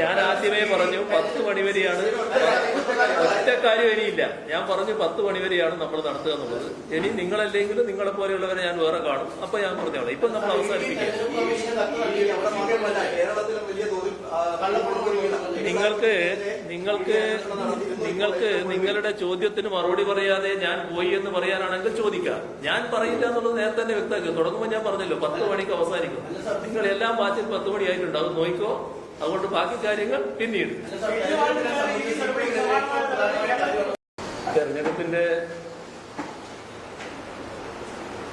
ഞാൻ ആദ്യമേ പറഞ്ഞു പത്ത് മണിവരെയാണ് ഒറ്റ കാര്യം ഇനിയില്ല ഞാൻ പറഞ്ഞു പത്ത് മണിവരെയാണ് നമ്മൾ നടത്തുക എന്നുള്ളത്. ഇനി നിങ്ങളല്ലെങ്കിലും നിങ്ങളെ പോലെയുള്ളവരെ ഞാൻ വേറെ കാണും. അപ്പൊ ഞാൻ പറഞ്ഞോളാം. ഇപ്പൊ നമ്മൾ അവസാനിപ്പിക്കുക. നിങ്ങൾക്ക് നിങ്ങൾക്ക് നിങ്ങൾക്ക് നിങ്ങളുടെ ചോദ്യത്തിന് മറുപടി പറയാതെ ഞാൻ പോയി എന്ന് പറയാനാണെങ്കിൽ ചോദിക്കാം. ഞാൻ പറയില്ല എന്നുള്ളത് നേരത്തെ തന്നെ വ്യക്തമാക്കി. തുടങ്ങുമ്പോൾ ഞാൻ പറഞ്ഞല്ലോ പത്ത് മണിക്ക് അവസാനിക്കും നിങ്ങൾ എല്ലാം വാച്ചിൽ പത്ത് മണിയായിട്ടുണ്ടാവും നോക്കിക്കോ. അതുകൊണ്ട് ബാക്കി കാര്യങ്ങൾ പിന്നീട്. തെരഞ്ഞെടുപ്പിന്റെ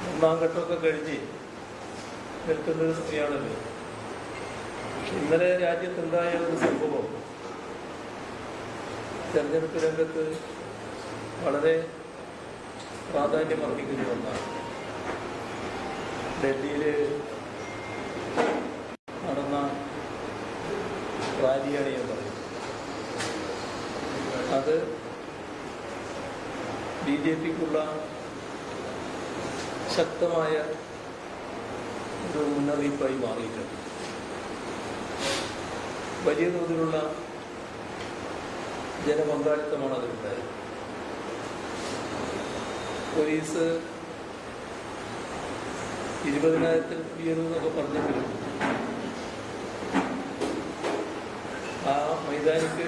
ഒന്നാം ഘട്ടമൊക്കെ കഴിഞ്ഞ് നിൽക്കുന്ന ഒരു സമയമാണല്ലോ ഇന്നലെ രാജ്യത്തുണ്ടായ ഒരു സംഭവം. തെരഞ്ഞെടുപ്പ് രംഗത്ത് വളരെ പ്രാധാന്യം അർഹിക്കുന്ന ഒന്നാണ്. ഡൽഹിയിൽ റാലിയാണ് ഞാൻ പറയുന്നത്. അത് ബി ജെ പിക്കുള്ള ശക്തമായ ഒരു മുന്നറിയിപ്പായി മാറിയിട്ടുണ്ട്. വലിയ തോതിലുള്ള ജനപങ്കാളിത്തമാണ് അതിലുണ്ടായത്. പോലീസ് ഇരുപതിനായിരത്തിൽ ഉയരുമെന്നൊക്കെ പറഞ്ഞെങ്കിലും ആ മൈതാനിക്ക്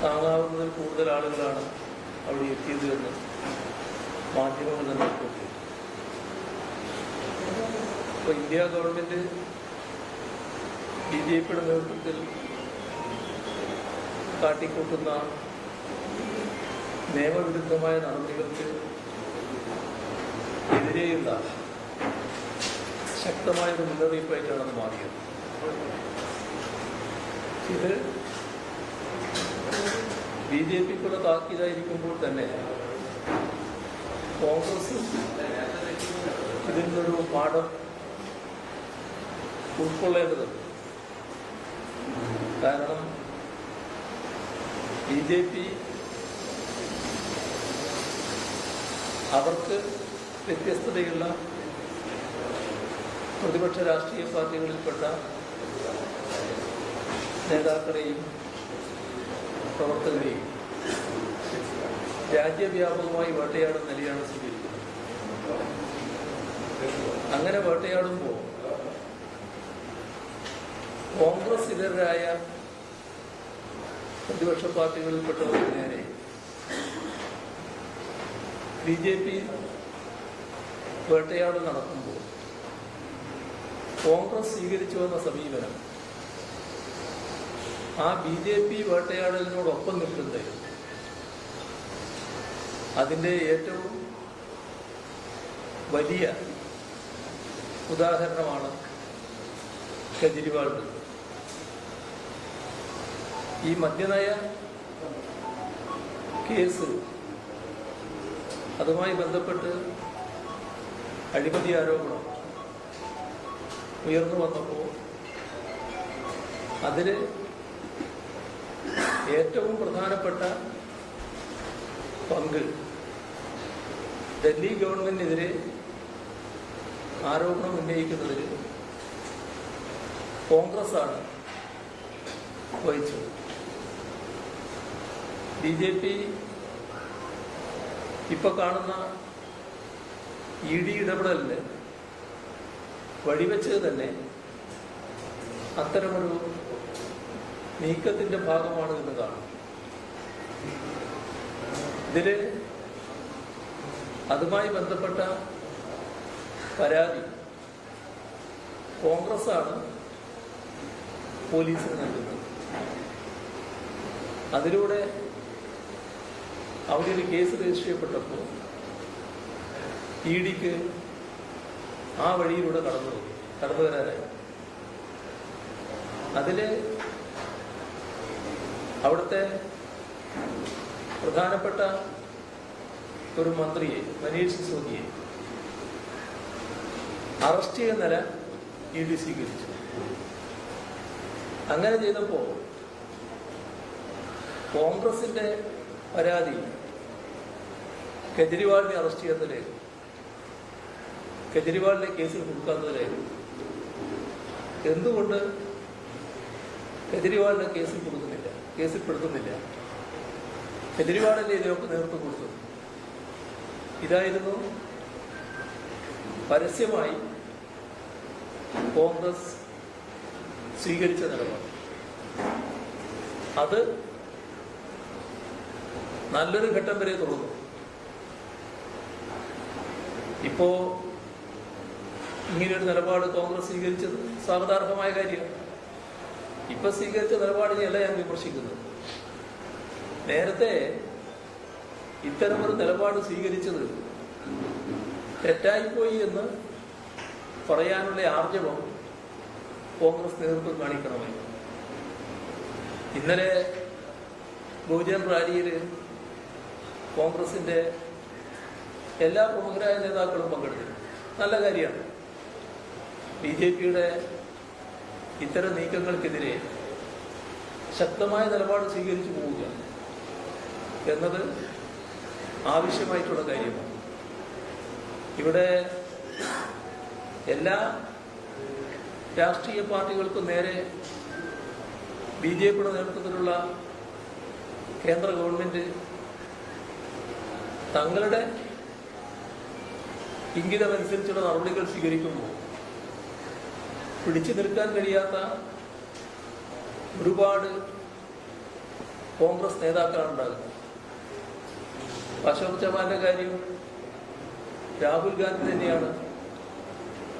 താങ്ങാവുന്നതിൽ കൂടുതൽ ആളുകളാണ് അവിടെ എത്തിയത് എന്ന് മാധ്യമങ്ങൾ തന്നെ റിപ്പോർട്ട് ചെയ്തു. അപ്പോൾ ഇന്ത്യ ഗവൺമെന്റ് ബി ജെ പിയുടെ നേതൃത്വത്തിൽ കാട്ടിക്കൂട്ടുന്ന നിയമവിരുദ്ധമായ നടപടികൾക്ക് എതിരെയുള്ള ശക്തമായ ഒരു മുന്നറിയിപ്പായിട്ടാണ് അത് മാറിയത്. ഇത് ബി ജെ പിക്കുള്ള താക്കീതായിരിക്കുമ്പോൾ തന്നെ കോൺഗ്രസ് ഇതിൽ നിന്നൊരു പാഠം ഉൾക്കൊള്ളേണ്ടതുണ്ട് കാരണം ബി ജെ പി അവർക്ക് വ്യത്യസ്തതയുള്ള പ്രതിപക്ഷ രാഷ്ട്രീയ പാർട്ടികളിൽപ്പെട്ട നേതാക്കളെയും പ്രവർത്തകരെയും രാജ്യവ്യാപകമായി വേട്ടയാടുന്ന നിലയാണ് സ്വീകരിക്കുന്നത് അങ്ങനെ വേട്ടയാടുമ്പോൾ കോൺഗ്രസ് ഇതരായ പ്രതിപക്ഷ പാർട്ടികളിൽപ്പെട്ടവർക്ക് നേരെ ബി ജെ പി വേട്ടയാട് നടക്കുമ്പോൾ കോൺഗ്രസ് സ്വീകരിച്ചു വന്ന സമീപനം ആ ബി ജെ പി വേട്ടയാടലിനോടൊപ്പം നിൽക്കുന്നത് അതിന്റെ ഏറ്റവും വലിയ ഉദാഹരണമാണ് കെജ്രിവാളിന്റെ ഈ മദ്യനയ കേസ് അതുമായി ബന്ധപ്പെട്ട് അഴിമതി ആരോപണം ഉയർന്നു വന്നപ്പോൾ അതിൽ ഏറ്റവും പ്രധാനപ്പെട്ട പങ്ക് ഡൽഹി ഗവൺമെന്റിനെതിരെ ആരോപണം ഉന്നയിക്കുന്നതിൽ കോൺഗ്രസ്സാണ് വഹിച്ചത്. ബി ജെ പി ഇപ്പൊ കാണുന്ന ഇ ഡി ഇടപെടലിന് വഴിവെച്ചത് തന്നെ അത്തരമൊരു നീക്കത്തിന്റെ ഭാഗമാണ് എന്ന് കാണുന്നത്. ഇതിൽ അതുമായി ബന്ധപ്പെട്ട പരാതി കോൺഗ്രസ്സാണ് പോലീസിന് നൽകുന്നത്. അതിലൂടെ അവിടെ ഒരു കേസ് രജിസ്റ്റർ ചെയ്യപ്പെട്ടപ്പോൾ ഇ ഡിക്ക് ആ വഴിയിലൂടെ കടന്നു കടന്നു വരാനായി. അതിൽ അവിടുത്തെ പ്രധാനപ്പെട്ട ഒരു മന്ത്രിയെ മനീഷ് സിസോദിയെ അറസ്റ്റ് ചെയ്യുന്ന നില ഇ ഡി സ്വീകരിച്ചു. അങ്ങനെ ചെയ്തപ്പോൾ കോൺഗ്രസിന്റെ പരാതി കെജ്രിവാളിനെ അറസ്റ്റ് ചെയ്യുന്നതിലായിരുന്നു കെജ്രിവാളിനെ കേസിൽ കൊടുക്കാത്തതിലായിരുന്നു എന്തുകൊണ്ട് കെജ്രിവാളിനെ കേസിൽ കൊടുക്കുന്നില്ല കേസിൽ പെടുത്തുന്നില്ല. കെജ്രിവാളല്ലേ ഇതിനൊക്കെ നേതൃത്വം കൊടുത്തു ഇതായിരുന്നു പരസ്യമായി കോൺഗ്രസ് സ്വീകരിച്ച നിലപാട്. അത് നല്ലൊരു ഘട്ടം വരെ തുടർന്നു. ഇപ്പോ ഇങ്ങനെയൊരു നിലപാട് കോൺഗ്രസ് സ്വീകരിച്ചത് സ്വാഗതാർഹമായ കാര്യമാണ്. ഇപ്പൊ സ്വീകരിച്ച നിലപാടിനെയല്ല ഞാൻ വിമർശിക്കുന്നത്. നേരത്തെ ഇത്തരമൊരു നിലപാട് സ്വീകരിച്ചത് തെറ്റായിപ്പോയി എന്ന് പറയാനുള്ള ആർജവം കോൺഗ്രസ് നേതൃത്വം കാണിക്കണമായിരുന്നു ഇന്നലെ ബഹുജൻ റാലിയിൽ കോൺഗ്രസിന്റെ എല്ലാ പ്രമുഖരായ നേതാക്കളും പങ്കെടുത്തു. നല്ല കാര്യമാണ്. ബി ജെ പിയുടെ ഇത്തരം നീക്കങ്ങൾക്കെതിരെ ശക്തമായ നിലപാട് സ്വീകരിച്ചു പോവുക എന്നത് ആവശ്യമായിട്ടുള്ള കാര്യമാണ്. ഇവിടെ എല്ലാ രാഷ്ട്രീയ പാർട്ടികൾക്കും നേരെ ബി ജെ പിയുടെ നേതൃത്വത്തിലുള്ള കേന്ദ്ര ഗവൺമെന്റ് തങ്ങളുടെ ഇംഗിതമനുസരിച്ചുള്ള നടപടികൾ സ്വീകരിക്കുമ്പോൾ പിടിച്ചു നിൽക്കാൻ കഴിയാത്ത ഒരുപാട് കോൺഗ്രസ് നേതാക്കളാണ് ഉണ്ടാകുന്നത്. അശോക് ചവാന്റെ കാര്യം രാഹുൽ ഗാന്ധി തന്നെയാണ്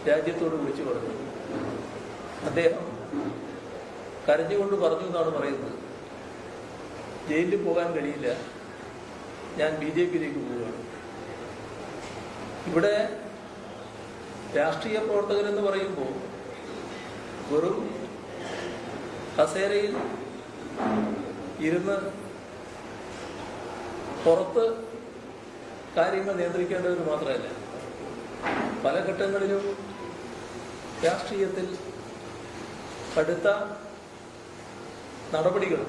രാജ്യത്തോട് വിളിച്ചു പറഞ്ഞത്. അദ്ദേഹം കരഞ്ഞുകൊണ്ട് പറഞ്ഞു എന്നാണ് പറയുന്നത്. ജയിലിൽ പോകാൻ കഴിയില്ല. ഞാൻ ബി ജെ പിയിലേക്ക് പോവുകയാണ്. ഇവിടെ രാഷ്ട്രീയ പ്രവർത്തകരെന്ന് പറയുമ്പോൾ വെറും കസേരയിൽ ഇരുന്ന് പുറത്ത് കാര്യങ്ങൾ നിയന്ത്രിക്കേണ്ടവർ മാത്രമല്ല പല ഘട്ടങ്ങളിലും രാഷ്ട്രീയത്തിൽ കടുത്ത നടപടികൾ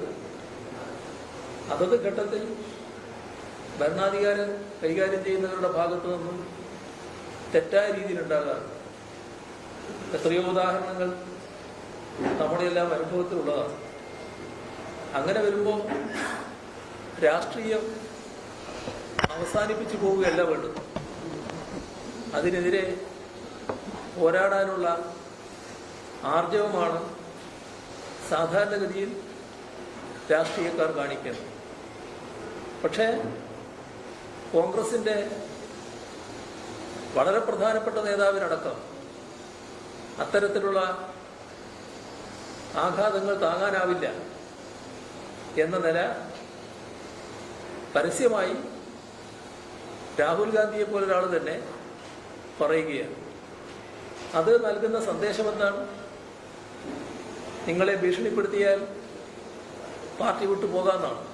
അതത് ഘട്ടത്തിൽ ഭരണാധികാരം കൈകാര്യം ചെയ്യുന്നവരുടെ ഭാഗത്തു നിന്നും തെറ്റായ രീതിയിലുണ്ടാകാറുണ്ട് എത്രയോ ഉദാഹരണങ്ങൾ നമ്മുടെ എല്ലാം അനുഭവത്തിലുള്ളതാണ്. അങ്ങനെ വരുമ്പോൾ രാഷ്ട്രീയം അവസാനിപ്പിച്ചു പോവുകയല്ല വേണ്ടത്. അതിനെതിരെ പോരാടാനുള്ള ആർജവമാണ് സാധാരണഗതിയിൽ രാഷ്ട്രീയക്കാർ കാണിക്കുന്നത്. പക്ഷേ കോൺഗ്രസിന്റെ വളരെ പ്രധാനപ്പെട്ട നേതാവിനടക്കം അത്തരത്തിലുള്ള ആഘാതങ്ങൾ താങ്ങാനാവില്ല എന്ന നില പരസ്യമായി രാഹുൽ ഗാന്ധിയെ പോലൊരാൾ തന്നെ പറയുകയാണ്. അത് നൽകുന്ന സന്ദേശം എന്താണ് നിങ്ങളെ ഭീഷണിപ്പെടുത്തിയാൽ പാർട്ടി വിട്ടു പോകാമെന്നാണ്.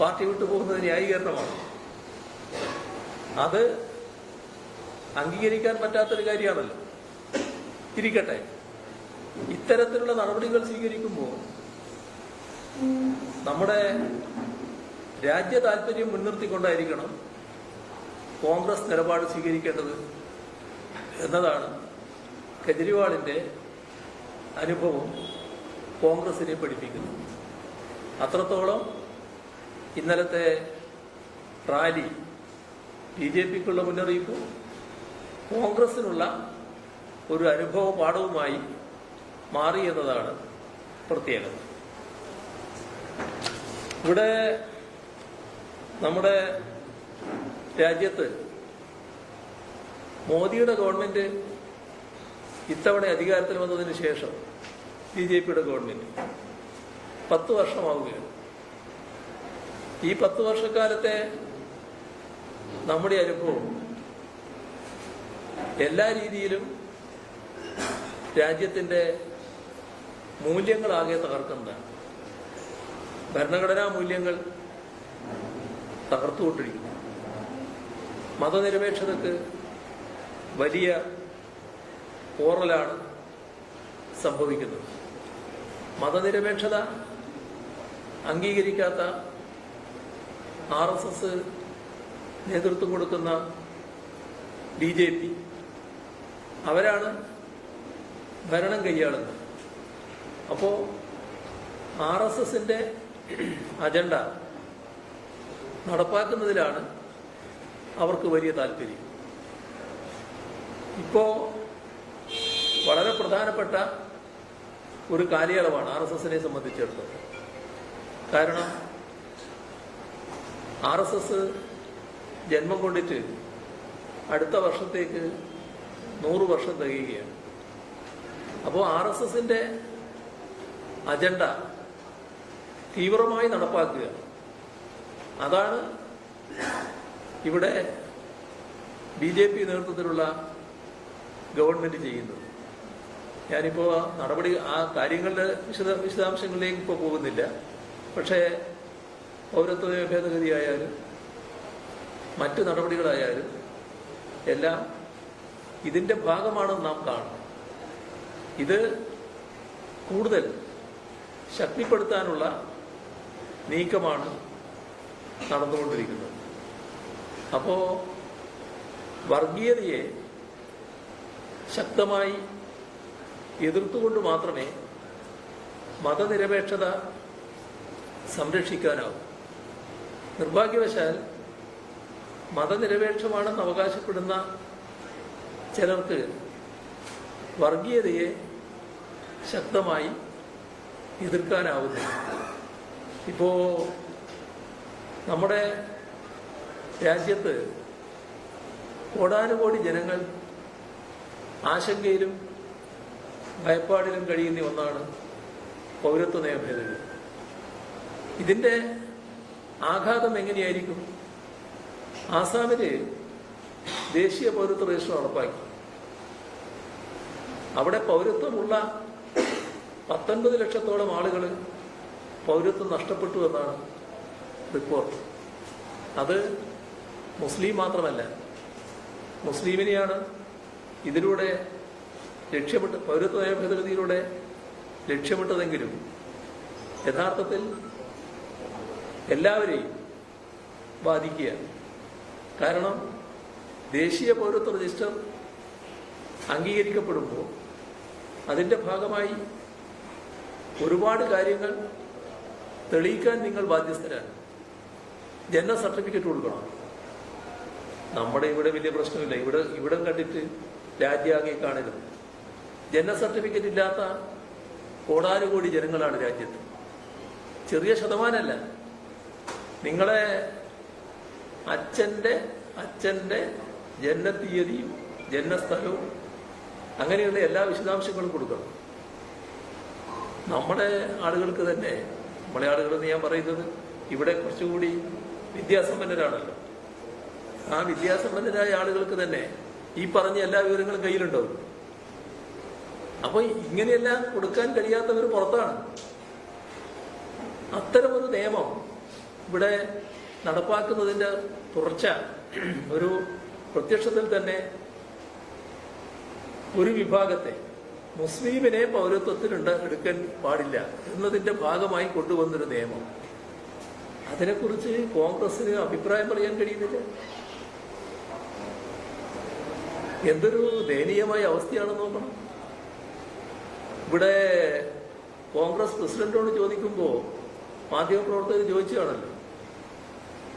പാർട്ടി വിട്ടു പോകുന്നത് ന്യായീകരണമാണ്. അത് അംഗീകരിക്കാൻ പറ്റാത്തൊരു കാര്യമാണല്ലോ. ഇരിക്കട്ടെ. ഇത്തരത്തിലുള്ള നടപടികൾ സ്വീകരിക്കുമ്പോൾ നമ്മുടെ രാജ്യ താല്പര്യം മുൻനിർത്തിക്കൊണ്ടായിരിക്കണം കോൺഗ്രസ് നിലപാട് സ്വീകരിക്കേണ്ടത് എന്നതാണ് കെജ്രിവാളിന്റെ അനുഭവം കോൺഗ്രസിനെ പഠിപ്പിക്കുന്നത്. അത്രത്തോളം ഇന്നലത്തെ റാലി ബി ജെ പിക്കുള്ള മുന്നറിയിപ്പും കോൺഗ്രസിനുള്ള ഒരു അനുഭവ പാഠവുമായി മാറി എന്നതാണ് പ്രത്യേകത. ഇവിടെ നമ്മുടെ രാജ്യത്ത് മോദിയുടെ ഗവൺമെന്റ് ഇത്തവണ അധികാരത്തിൽ വന്നതിന് ശേഷം ബി ജെ പിയുടെ ഗവൺമെന്റ് പത്ത് വർഷമാവുകയാണ്. ഈ പത്ത് വർഷക്കാലത്തെ നമ്മുടെ അനുഭവം എല്ലാ രീതിയിലും രാജ്യത്തിന്റെ മൂല്യങ്ങളാകെ തകർക്കുന്നതാണ് ഭരണഘടനാ മൂല്യങ്ങൾ തകർത്തുകൊണ്ടിരിക്കുന്നു. മതനിരപേക്ഷതക്ക് വലിയ പോറലാണ് സംഭവിക്കുന്നത്. മതനിരപേക്ഷത അംഗീകരിക്കാത്ത ആർ എസ് എസ് നേതൃത്വം കൊടുക്കുന്ന ബി ജെ പി അവരാണ് ഭരണം കൈയാളുന്നത്. അപ്പോൾ ആർ എസ് എസിന്റെ അജണ്ട നടപ്പാക്കുന്നതിലാണ് അവർക്ക് വലിയ താല്പര്യം. ഇപ്പോ വളരെ പ്രധാനപ്പെട്ട ഒരു കാലയളവാണ് ആർ എസ് എസിനെ സംബന്ധിച്ചിടത്തോളം. കാരണം ആർ എസ് എസ് ജന്മം കൊണ്ടിട്ട് അടുത്ത വർഷത്തേക്ക് നൂറ് വർഷം തികയുകയാണ്. അപ്പോൾ ആർ എസ് എസിന്റെ അജണ്ട തീവ്രമായി നടപ്പാക്കുക. അതാണ് ഇവിടെ ബി ജെ പി നേതൃത്വത്തിലുള്ള ഗവൺമെന്റ് ചെയ്യുന്നത്. ഞാനിപ്പോൾ നടപടി ആ കാര്യങ്ങളുടെ വിശദ വിശദാംശങ്ങളിലേക്ക് ഇപ്പോൾ പോകുന്നില്ല. പക്ഷേ പൗരത്വ ഭേദഗതിയായാലും മറ്റ് നടപടികളായാലും എല്ലാം ഇതിന്റെ ഭാഗമാണെന്ന് നാം കാണണം ഇത് കൂടുതൽ ശക്തിപ്പെടുത്താനുള്ള നീക്കമാണ് നടന്നുകൊണ്ടിരിക്കുന്നത്. അപ്പോൾ വർഗീയതയെ ശക്തമായി എതിർത്തുകൊണ്ട് മാത്രമേ മതനിരപേക്ഷത സംരക്ഷിക്കാനാവും. നിർഭാഗ്യവശാൽ മതനിരപേക്ഷമാണെന്ന് അവകാശപ്പെടുന്ന ചിലർക്ക് വർഗീയതയെ ശക്തമായി എതിർക്കാനാവുന്നില്ല ഇപ്പോ നമ്മുടെ രാജ്യത്ത് കോടാനുകോടി ജനങ്ങൾ ആശങ്കയിലും ഭയപ്പാടിലും കഴിയുന്ന ഒന്നാണ് പൗരത്വ നിയമഭേദഗതി ഇതിന്റെ ആഘാതം എങ്ങനെയായിരിക്കും? ആസാമിൽ ദേശീയ പൗരത്വ രജിസ്റ്റർ നടപ്പാക്കി. അവിടെ പൗരത്വമുള്ള പത്തൊൻപത് ലക്ഷത്തോളം ആളുകൾ പൗരത്വം നഷ്ടപ്പെട്ടു എന്നാണ് റിപ്പോർട്ട്. അത് മുസ്ലിം മാത്രമല്ല. മുസ്ലിമിനെയാണ് ഇതിലൂടെ ലക്ഷ്യമിട്ട് പൗരത്വ നയ ഭേദഗതിയിലൂടെ ലക്ഷ്യമിട്ടതെങ്കിലും യഥാർത്ഥത്തിൽ എല്ലാവരെയും ബാധിക്കുക. കാരണം ദേശീയ പൗരത്വ രജിസ്റ്റർ അംഗീകരിക്കപ്പെടുമ്പോൾ അതിന്റെ ഭാഗമായി ഒരുപാട് കാര്യങ്ങൾ തെളിയിക്കാൻ നിങ്ങൾ ബാധ്യസ്ഥരാണ്. ജനന സർട്ടിഫിക്കറ്റ് കൊടുക്കണം. നമ്മുടെ ഇവിടെ വലിയ പ്രശ്നമില്ല. ഇവിടെ ഇവിടം കണ്ടിട്ട് രാജ്യാകെ കാണരുത്. ജനന സർട്ടിഫിക്കറ്റ് ഇല്ലാത്ത കോടാനുകോടി ജനങ്ങളാണ് രാജ്യത്ത്. ചെറിയ ശതമാനമല്ല. നിങ്ങളെ അച്ഛന്റെ അച്ഛന്റെ ജന്മതീയതിയും ജനസ്ഥലവും അങ്ങനെയുള്ള എല്ലാ വിശദാംശങ്ങളും കൊടുക്കണം. നമ്മുടെ ആളുകൾക്ക് തന്നെ നമ്മളെ ആളുകളെന്ന് ഞാൻ പറയുന്നത് ഇവിടെ കുറച്ചുകൂടി വിദ്യാസമ്പന്നരാണല്ലോ. ആ വിദ്യാസമ്പന്നരായ ആളുകൾക്ക് തന്നെ ഈ പറഞ്ഞ എല്ലാ വിവരങ്ങളും കയ്യിലുണ്ടാവും അപ്പൊ ഇങ്ങനെയെല്ലാം കൊടുക്കാൻ കഴിയാത്തവർ പുറത്താണ്. അത്തരമൊരു നിയമം ഇവിടെ നടപ്പാക്കുന്നതിന്റെ തുടർച്ച ഒരു പ്രത്യക്ഷത്തിൽ തന്നെ ഒരു വിഭാഗത്തെ മുസ്ലിമിനെ പൗരത്വത്തിനുണ്ട് എടുക്കാൻ പാടില്ല എന്നതിന്റെ ഭാഗമായി കൊണ്ടുവന്നൊരു നിയമം. അതിനെക്കുറിച്ച് കോൺഗ്രസിന് അഭിപ്രായം പറയാൻ കഴിയുന്നില്ല. എന്തൊരു ദയനീയമായ അവസ്ഥയാണ് നോക്കണം. ഇവിടെ കോൺഗ്രസ് പ്രസിഡന്റോട് ചോദിക്കുമ്പോൾ മാധ്യമപ്രവർത്തകർ ചോദിച്ചതാണല്ലോ.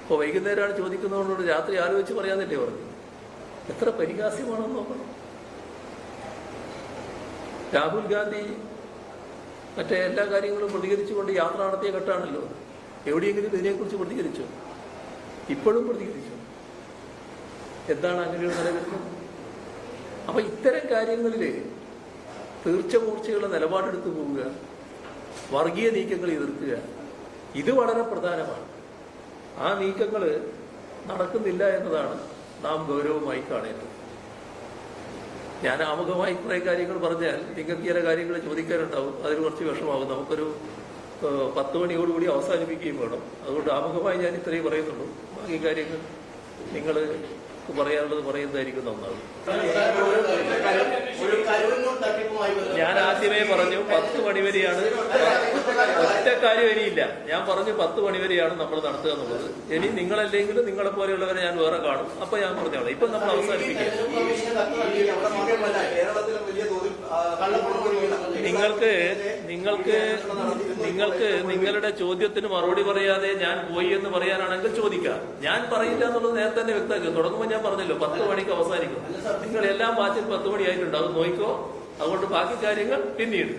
ഇപ്പോൾ വൈകുന്നേരമാണ് ചോദിക്കുന്നതുകൊണ്ട് രാത്രി ആലോചിച്ച് പറയാന്നില്ലേ പറഞ്ഞു എത്ര പരിഹാസ്യമാണെന്ന് നോക്കണം. രാഹുൽ ഗാന്ധി മറ്റേ എല്ലാ കാര്യങ്ങളും പ്രതികരിച്ചുകൊണ്ട് യാത്ര നടത്തിയ ഘട്ടമാണല്ലോ. എവിടെയെങ്കിലും ഇതിനെക്കുറിച്ച് പ്രതികരിച്ചു? ഇപ്പോഴും പ്രതികരിച്ചു? എന്താണ് അങ്ങനെയുള്ള നിലനിൽക്കുന്നത് അപ്പൊ ഇത്തരം കാര്യങ്ങളിൽ തീർച്ച മൂർച്ചയുള്ള നിലപാടെടുത്തു പോവുക വർഗീയ നീക്കങ്ങൾ എതിർക്കുക ഇത് വളരെ പ്രധാനമാണ്. ആ നീക്കങ്ങൾ നടക്കുന്നില്ല എന്നതാണ് നാം ഗൗരവമായി കാണേണ്ടത്. ഞാൻ ആമുഖമായി കുറെ കാര്യങ്ങൾ പറഞ്ഞാൽ നിങ്ങൾക്ക് ചില കാര്യങ്ങൾ ചോദിക്കാനുണ്ടാവും. അതിന് കുറച്ച് വിഷമാകും നമുക്കൊരു പത്ത് മണിയോടുകൂടി അവസാനിപ്പിക്കുകയും വേണം. അതുകൊണ്ട് ആമുഖമായി ഞാൻ ഇത്രയും പറയുന്നുള്ളൂ. ബാക്കി കാര്യങ്ങൾ നിങ്ങൾ പറയാനുള്ളത് പറയുന്നതായിരിക്കും നന്നാവും. ഞാൻ ആദ്യമേ പറഞ്ഞു പത്ത് മണിവരെയാണ് ഒറ്റ കാര്യം ഇനിയില്ല ഞാൻ പറഞ്ഞു പത്ത് മണിവരെയാണ് നമ്മൾ നടത്തുക എന്നുള്ളത്. ഇനി നിങ്ങളല്ലെങ്കിലും നിങ്ങളെ പോലെയുള്ളവരെ ഞാൻ വേറെ കാണും. അപ്പൊ ഞാൻ പറഞ്ഞോളാം. ഇപ്പൊ നമ്മൾ കള്ളപ്പണം നിങ്ങൾക്ക് നിങ്ങൾക്ക് നിങ്ങൾക്ക് നിങ്ങളുടെ ചോദ്യത്തിന് മറുപടി പറയാതെ ഞാൻ പോയി എന്ന് പറയാനാണെങ്കിൽ ചോദിക്കാം. ഞാൻ പറയില്ല എന്നുള്ളത് നേരത്തെ തന്നെ വ്യക്തമാക്കി. തുടങ്ങുമ്പോൾ ഞാൻ പറഞ്ഞല്ലോ പത്ത് മണിക്ക് അവസാനിക്കും. നിങ്ങൾ എല്ലാം വാച്ചിൽ പത്ത് മണി ആയിട്ടുണ്ടാവും നോക്കിക്കോ. അതുകൊണ്ട് ബാക്കി കാര്യങ്ങൾ പിന്നീട്.